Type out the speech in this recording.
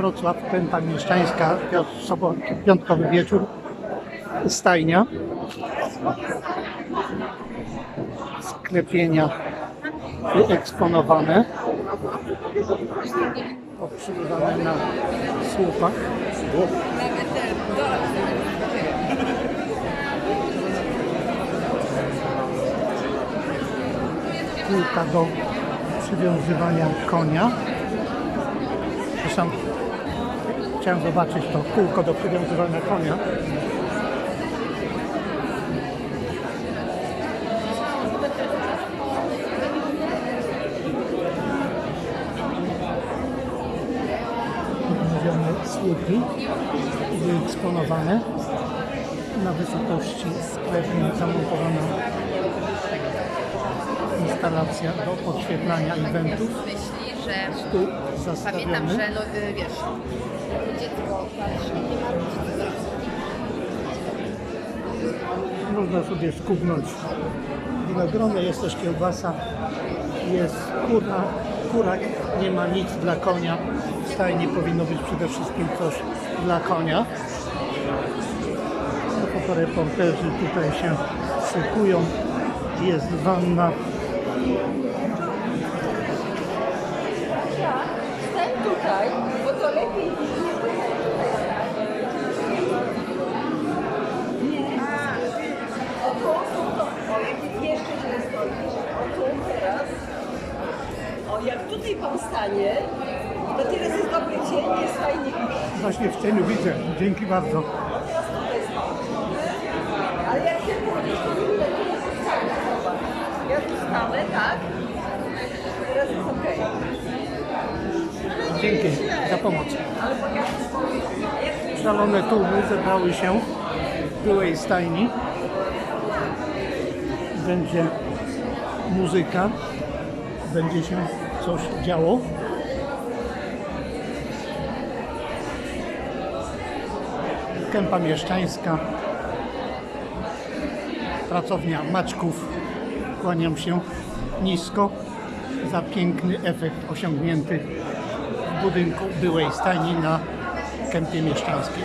Wrocław, Pęta Mieszczańska, piątkowy wieczór, stajnia, sklepienia wyeksponowane, poprzygotowane na słupach. Kółka do przywiązywania konia. Zresztą chciałem zobaczyć to kółko do przywiązywania konia. Słupy wyeksponowane na wysokości sklepnie zamontowana instalacja do podświetlania eventów. Że pamiętam, że no, wiesz, dziecko patrzy, nie ma. Można sobie skubnąć winogrona, jest też kiełbasa, jest kura, kurak, nie ma nic dla konia. W stajni powinno być przede wszystkim coś dla konia. No, tutaj się szykują. Jest wanna. Stań tutaj, bo to lepiej Jeszcze źle stoisz. O tu, teraz. O, jak tutaj pan stanie, to teraz jest dobry dzień, jest fajnie. Właśnie w cieniu widzę. Dzięki bardzo. O, teraz tutaj stanie. Ale jak się pójdziesz, to nie lepiej jest stanie. Ja tu stanę, tak? Teraz jest okej. Dzięki za pomoc. Szalone tłumy zebrały się w byłej stajni. Będzie muzyka, będzie się coś działo. Kępa Mieszczańska, pracownia Maczków. Kłaniam się nisko za piękny efekt osiągnięty budynku byłej stajni na Kępie Mieszczańskiej.